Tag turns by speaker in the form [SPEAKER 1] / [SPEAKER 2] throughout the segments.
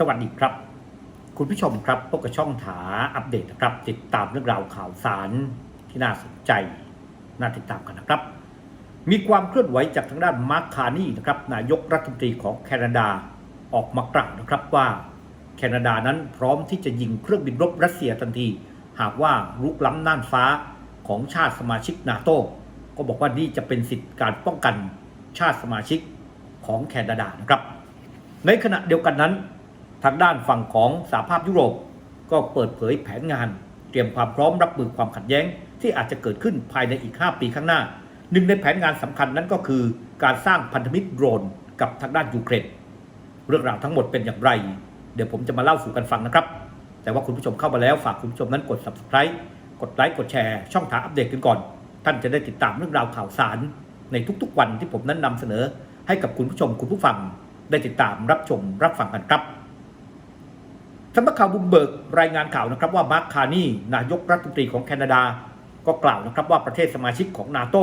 [SPEAKER 1] สวัสดีครับ คุณผู้ชมครับพบกับช่องถาอัปเดตนะครับ ติดตามเรื่องราวข่าวสารที่น่าสนใจน่าติดตามกันนะครับ มีความเคลื่อนไหวจากทางด้านมาร์คคานี่นะครับนายกรัฐมนตรีของแคนาดาออกมากล่าวนะครับว่าแคนาดานั้นพร้อมที่จะยิงเครื่องบินรบรัสเซียทันที หากว่ารุกล้ำน่านฟ้าของชาติสมาชิกนาโตก็บอกว่านี่จะเป็นสิทธิการป้องกันชาติสมาชิกของแคนาดานะครับ ในขณะเดียวกันนั้น ทางด้านฝั่งของสหภาพยุโรป ก็เปิดเผยแผนงาน เตรียมความพร้อมรับมือความขัดแย้ง ที่อาจจะเกิดขึ้นภายในอีก 5 ปีข้างหน้า หนึ่งในแผนงานสำคัญนั้นก็คือ การสร้างพันธมิตรโดรนกับทางด้านยูเครนเรื่องราวทั้งหมดเป็นอย่างไร เดี๋ยวผมจะมาเล่าสู่กันฟังนะครับ แต่ว่าคุณผู้ชมเข้ามาแล้วฝากคุณผู้ชมนั้นกด subscribe กดไลค์กดแชร์ช่องทางอัปเดตกันก่อน ท่านจะได้ติดตามเรื่องราวข่าวสาร ในทุกๆวันที่ผมนั้นนำเสนอ ให้กับคุณผู้ชมคุณผู้ฟังได้ติดตามรับชมรับฟังกันครับ สำนักข่าวบุมเบิร์กรายงานข่าวนะครับว่ามาร์คคาร์นี่นายกรัฐมนตรีของแคนาดา ก็กล่าวนะครับว่าประเทศสมาชิกของนาโต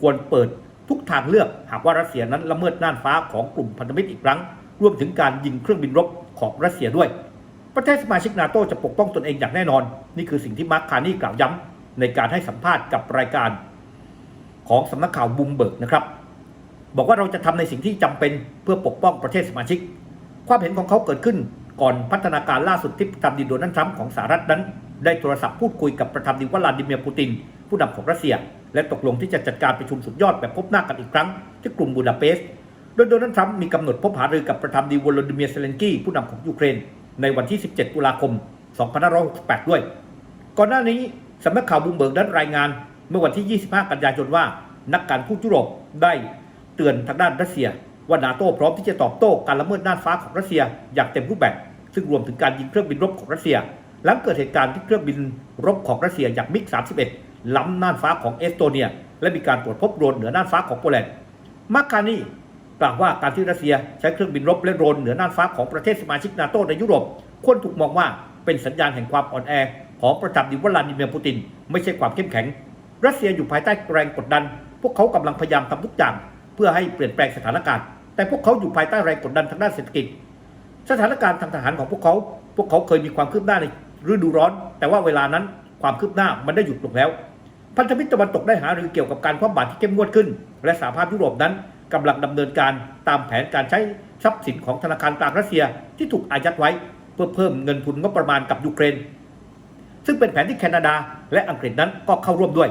[SPEAKER 1] ควรเปิดทุกทางเลือก หากว่ารัสเซียนั้นละเมิดน่านฟ้าของกลุ่มพันธมิตรอีกครั้ง รวมถึงการยิงเครื่องบินรบของรัสเซียด้วย ประเทศสมาชิกนาโตจะปกป้องตนเองอย่างแน่นอน นี่คือสิ่งที่มาร์คคาร์นี่กล่าวย้ำในการให้สัมภาษณ์กับรายการ ของสำนักข่าวบุมเบิร์กนะครับบอกว่าเราจะทำในสิ่งที่จำเป็นเพื่อปกป้องประเทศสมาชิก ความเห็นของเขาเกิดขึ้น ก่อนพัฒนาการล่าสุดที่ประธานดีโดนัลด์ทรัมป์ของสหรัฐนั้น ได้โทรศัพท์พูดคุยกับประธานดีวลาดิเมียร์ปูติน ผู้นำของรัสเซีย และตกลงที่จะจัดการประชุมสุดยอดแบบพบหน้ากันอีกครั้ง ที่กรุงบูดาเปสต์โดยโดนัลด์ทรัมป์มีกำหนดพบหารือกับประธานดีวลาดิเมียร์เซเลนกี้ผู้นำของยูเครน ในวันที่ 17 ตุลาคม 2568 ด้วย ก่อนหน้านี้สำนักข่าวบูมเบิร์กนั้รายงาน เมื่อวันที่ 25 กันยายนว่า นักการทูตยุโรปได้เตือนทางด้านรัสเซีย ว่านาโต้พร้อมที่จะตอบโต้การละเมิดน่านฟ้าของรัสเซียอย่างเต็มรูปแบบ ซึ่งรวมถึงการยิงเครื่องบินรบของรัสเซีย หลังเกิดเหตุการณ์ที่เครื่องบินรบของรัสเซียอย่างมิก 31 ล้ำน่านฟ้าของเอสโตเนีย และมีการตรวจพบโดรนเหนือน่านฟ้าของโปแลนด์มาร์คานีกล่าวว่าการที่รัสเซียใช้เครื่องบินรบและโดรนเหนือน่านฟ้าของประเทศสมาชิกนาโตในยุโรปควรถูกมองว่าเป็นสัญญาณแห่งความอ่อนแอของประธานาธิบดีวลาดิเมียร์ปูติน ไม่ใช่ความเข้มแข็ง รัสเซียอยู่ภายใต้แรงกดดัน พวกเขากำลังพยายามทำทุกอย่างเพื่อให้เปลี่ยนแปลงสถานการณ์ แต่พวกเขาอยู่ภายใต้แรงกดดันทางด้านเศรษฐกิจ สถานการณ์ทางทหารของพวกเขา พวกเขาเคยมีความคืบหน้าในฤดูร้อน แต่ว่าเวลานั้นความคืบหน้ามันได้หยุดลงแล้ว พันธมิตรตะวันตกได้หารือเกี่ยวกับการคว่ำบาตรที่เข้มงวดขึ้น และสหภาพยุโรปนั้นกำลังดำเนินการตามแผนการใช้ทรัพย์สินของธนาคารกลางรัสเซียที่ถูกอายัดไว้ เพื่อเพิ่มเงินทุนงบประมาณกับยูเครน ซึ่งเป็นแผนที่แคนาดาและอังกฤษนั้นก็เข้าร่วมด้วย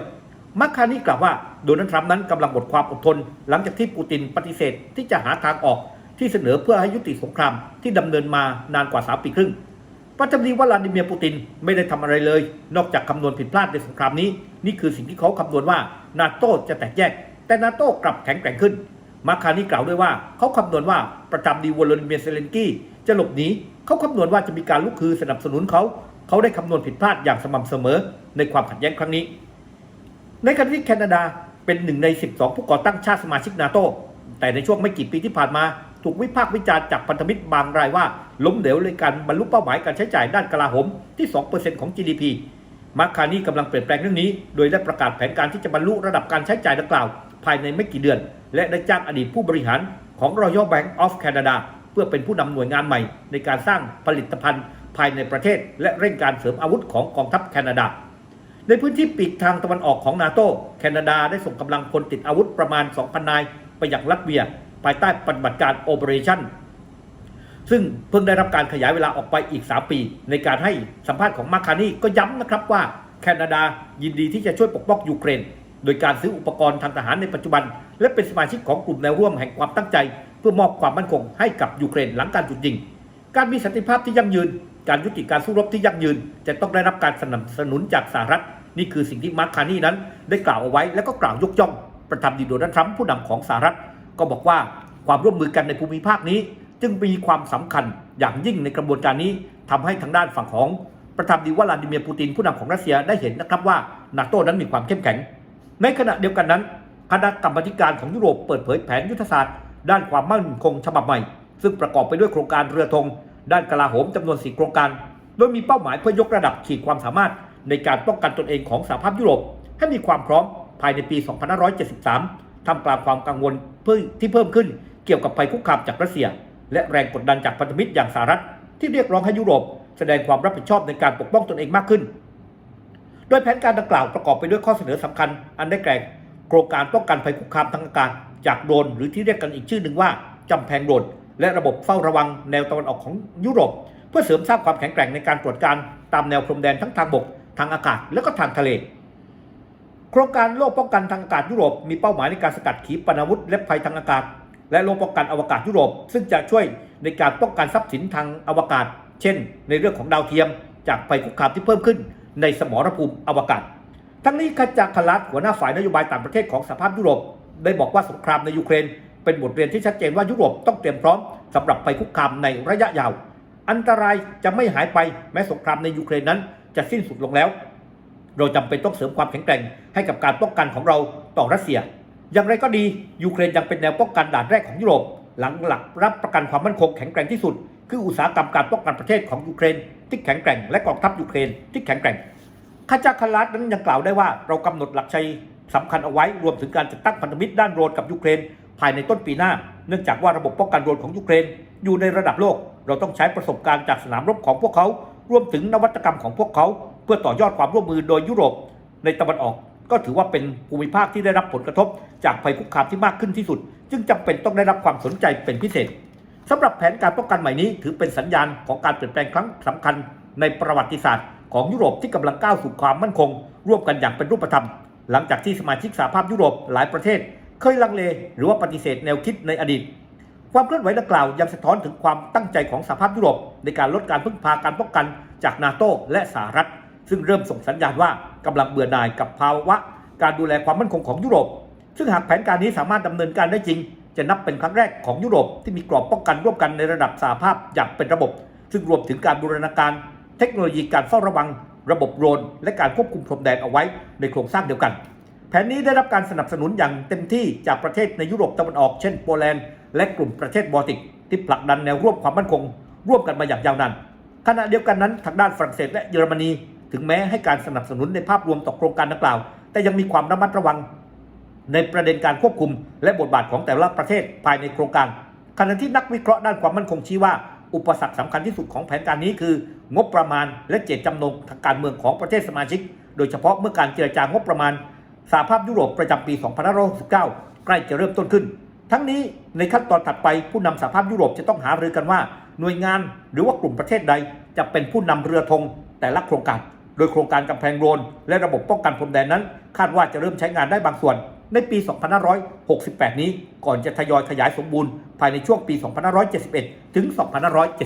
[SPEAKER 1] มาร์คคานี่กล่าวว่าโดนัลด์ทรัมป์นั้นกำลังหมดความอดทน หลังจากที่ปูตินปฏิเสธที่จะหาทางออกที่เสนอเพื่อให้ยุติสงครามที่ดำเนินมานานกว่า 3 ปีครึ่งประธานาธิบดีวลาดิเมียร์ปูตินไม่ได้ทำอะไรเลย นอกจากคำนวณผิดพลาดในสงครามนี้ นี่คือสิ่งที่เขาคำนวณว่านาโต้จะแตกแยก แต่นาโต้กลับแข็งแกร่งขึ้น มาร์คานี่กล่าวด้วยว่า เขาคำนวณว่าประธานาธิบดีวลาดิเมียร์เซเลนกี้จะหลบหนีเขาคำนวณว่าจะมีการลุกคือสนับสนุนเขา เขาได้คำนวณผิดพลาดอย่างสม่ำเสมอในความขัดแย้งครั้งนี้ ในขณะที่แคนาดาเป็นหนึ่งใน 12 ผู้ก่อตั้งชาติสมาชิกนาโตแต่ในช่วงไม่กี่ปีที่ผ่านมา ถูกวิพากษ์วิจารณ์จากพันธมิตรบางรายว่า ล้มเหลวในการบรรลุเป้าหมายการใช้จ่ายด้านกลาโหมที่ 2%ของ GDP มาร์คานีกำลังเปลี่ยนแปลงเรื่องนี้ โดยได้ประกาศแผนการที่จะบรรลุระดับการใช้จ่ายดังกล่าว ภายในไม่กี่เดือน และได้จ้างอดีตผู้บริหารของ Royal Bank of Canada เพื่อเป็นผู้นำหน่วยงานใหม่ ในการสร้างผลิตภัณฑ์ภายในประเทศ และเร่งการเสริมอาวุธของกองทัพแคนาดา ในพื้นที่ปีกทางตะวันออกของนาโตแคนาดาได้ส่งกำลังพลติดอาวุธประมาณ 2,000 นาย ไปยังรัสเวีย ภายใต้ปฏิบัติการ Operation ซึ่งเพิ่งได้รับการขยายเวลาออกไปอีก 3 ปี ในการให้สัมภาษณ์ของมาคานี่ก็ย้ำนะครับว่าแคนาดายินดีที่จะช่วยปกป้องยูเครน โดยการซื้ออุปกรณ์ทางทหารในปัจจุบัน และเป็นสมาชิกของกลุ่มแนวร่วมแห่งความตั้งใจ เพื่อมอบความมั่นคงให้กับยูเครนหลังการหยุดยิง การมีสันติภาพที่ยั่งยืน การยุติการสู้รบที่ยั่งยืน จะต้องได้รับการสนับสนุนจากสหรัฐ นี่คือสิ่งที่มาร์คคานี่นั้น ได้กล่าวเอาไว้ และก็กล่าวยกย่อง ประธานดีโดนัลด์ทรัมป์ผู้นำของสหรัฐ ก็บอกว่าความร่วมมือกันในภูมิภาคนี้ จึงมีความสำคัญอย่างยิ่งในกระบวนการนี้ทำให้ทางด้านฝั่งของประธานดีวลาดิเมียร์ปูตินผู้นำของรัสเซียได้เห็นนะครับว่านาโต้นั้นมีความเข้มแข็ง ในขณะเดียวกันนั้นคณะกรรมธิการของยุโรปเปิดเผยแผนยุทธศาสตร์ ด้านความมั่นคงฉบับใหม่ ซึ่งประกอบไปด้วยโครงการเรือธง ด้านกลาโหมจำนวน4โครงการ โดยมีเป้าหมายเพื่อยกระดับขีดความสามารถในการป้องกันตนเองของสหภาพยุโรป ให้มีความพร้อมภายในปี 2573ทำกลางความกังวลเพิ่มที่เพิ่มขึ้นเกี่ยวกับภัยคุกคามจากรัสเซีย และแรงกดดันจากพันธมิตรอย่างสหรัฐ ที่เรียกร้องให้ยุโรป แสดงความรับผิดชอบในการปกป้องตนเองมากขึ้น โดยแผนการดังกล่าวประกอบไปด้วยข้อเสนอสำคัญ อันได้แก่โครงการป้องกันภัยคุกคามทางอากาศจากโดรนหรือที่เรียกกันอีกชื่อหนึ่งว่าจำแพงโดรน และระบบเฝ้าระวังแนวตะวันออกของยุโรป เพื่อเสริมสร้างความแข็งแกร่งในการตรวจการตามแนวพรมแดนทั้งทางบก ทางอากาศและก็ทางทะเล โครงการโลกป้องกันทางอากาศยุโรป มีเป้าหมายในการสกัดขีปนาวุธและภัยทางอากาศ และโลกป้องกันอวกาศยุโรป ซึ่งจะช่วยในการป้องกันทรัพย์สินทางอวกาศ เช่น ในเรื่องของดาวเทียม จากภัยคุกคามที่เพิ่มขึ้น ในสมรภูมิอวกาศ ทั้งนี้ขจากคลัสหัวหน้าฝ่ายนโยบายต่างประเทศของสหภาพยุโรป ได้บอกว่าสงครามในยูเครน เป็นบทเรียนที่ชัดเจนว่ายุโรปต้องเตรียมพร้อมสำหรับภัยคุกคามในระยะยาว อันตรายจะไม่หายไปแม้สงครามในยูเครนนั้นจะสิ้นสุดลงแล้ว เราจำเป็นต้องเสริมความแข็งแกร่งให้กับการป้องกันของเราต่อรัสเซีย อย่างไรก็ดียูเครนยังเป็นแนวป้องกันด่านแรกของยุโรป หลังหลักรับประกันความมั่นคงแข็งแกร่งที่สุด คืออุตสาหกรรมการป้องกันประเทศของยูเครน ที่แข็งแกร่งและกองทัพยูเครนที่แข็งแกร่งข้าจากคารัสนั้นยังกล่าวได้ว่าเรากำหนดหลักชัยสำคัญเอาไว้รวมถึงการจัดตั้งพันธมิตรด้านโรนกับยูเครนายในต้นปีหน้า เนื่องจากว่าระบบป้องกันโดรนของยูเครน อยู่ในระดับโลก เราต้องใช้ประสบการณ์จากสนามรบของพวกเขา รวมถึงนวัตกรรมของพวกเขา เพื่อต่อยอดความร่วมมือโดยยุโรป ในตะวันออก ก็ถือว่าเป็นภูมิภาคที่ได้รับผลกระทบ จากภัยคุกคามที่มากขึ้นที่สุด จึงจำเป็นต้องได้รับความสนใจเป็นพิเศษสำหรับแผนการป้องกันใหม่นี้ ถือเป็นสัญญาณของการเปลี่ยนแปลงครั้งสำคัญ ในประวัติศาสตร์ของยุโรปที่กำลังก้าวสู่ความมั่นคง ร่วมกันอย่างเป็นรูปธรรม หลังจากที่สมาชิกสหภาพยุโรปหลายประเทศ เคยลังเลหรือว่าปฏิเสธแนวคิดในอดีต ความเคลื่อนไหวดังกล่าวยังสะท้อนถึงความตั้งใจของสหภาพยุโรป ในการลดการพึ่งพาการป้องกันจากนาโตและสหรัฐ ซึ่งเริ่มส่งสัญญาณว่ากำลังเบื่อหน่ายกับภาวะ การดูแลความมั่นคงของยุโรป ซึ่งหากแผนการนี้สามารถดำเนินการได้จริง จะนับเป็นครั้งแรกของยุโรปที่มีกรอบป้องกันร่วมกันในระดับสหภาพอย่างเป็นระบบ ซึ่งรวมถึงการบูรณาการ เทคโนโลยีการเฝ้าระวัง ระบบโดรนและการควบคุมพรมแดนเอาไว้ในโครงสร้างเดียวกัน ผนนี้ได้รับการสนับสนุนอย่างเต็มที่จากประเทศในยุโรปตะวันออก เช่นโปแลนด์และกลุ่มประเทศบอลติก ที่ผลักดันแนวร่วมความมั่นคง ร่วมกันมาอย่างยาวนานขณะเดียวกันนั้นทางด้านฝรั่งเศสและเยอรมนี ถึงแม้ให้การสนับสนุนในภาพรวมต่อโครงการดังกล่าว แต่ยังมีความระมัดระวัง ในประเด็นการควบคุม และบทบาทของแต่ละประเทศภายในโครงการขณะที่นักวิเคราะห์ด้านความมั่นคงชี้ว่า อุปสรรคสำคัญที่สุดของแผนการนี้คือ งบประมาณและเจตจำนงทางการเมืองของประเทศสมาชิก โดยเฉพาะเมื่อการเจรจางบประมาณ สหภาพยุโรปประจำปี 2569 ใกล้จะเริ่มต้นขึ้น ทั้งนี้ในขั้นตอนถัดไปผู้นำสหภาพยุโรปจะต้องหารือกันว่า หน่วยงานหรือว่ากลุ่มประเทศใด จะเป็นผู้นำเรือธงแต่ละโครงการ โดยโครงการกำแพงโรนและระบบป้องกันพรมแดนนั้น คาดว่าจะเริ่มใช้งานได้บางส่วน ในปี 2568 นี้ก่อนจะทยอยขยายสมบูรณ์ภายในช่วงปี 2571 ถึง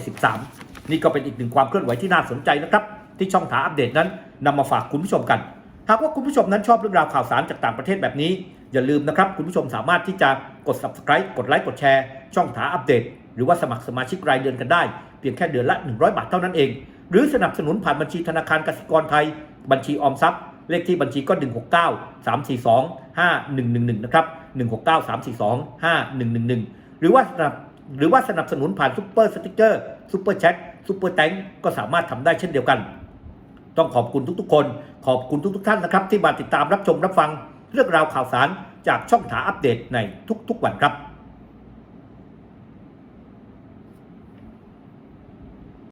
[SPEAKER 1] 2573 นี่ก็เป็นอีกหนึ่งความเคลื่อนไหวที่น่าสนใจนะครับที่ช่องถาอัปเดตนั้นนำมาฝากคุณผู้ชมกัน หากว่าคุณผู้ชมนั้นชอบเรื่องราวข่าวสารจากต่างประเทศแบบนี้ อย่าลืมนะครับคุณผู้ชมสามารถที่จะกด subscribe กดไลค์กดแชร์ ช่องถาอัปเดต หรือว่าสมัครสมาชิกรายเดือนกันได้ เพียงแค่เดือนละ 100 บาทเท่านั้นเอง หรือสนับสนุนผ่านบัญชีธนาคารกสิกรไทย บัญชีออมทรัพย์ เลขที่บัญชีก็ 169 342 5111 นะครับ 169 342 5111 หรือว่าสนับหรือว่าสนับสนุนผ่านซุปเปอร์สติ๊กเกอร์ซุปเปอร์แชทซุปเปอร์แตงก็สามารถทำได้เช่นเดียวกัน ต้องขอบคุณทุกๆ คน ขอบคุณทุกๆ ท่านนะครับ ที่มาติดตามรับชมรับฟังเรื่องราวข่าวสารจากช่องถาอัปเดตในทุกๆวันครับ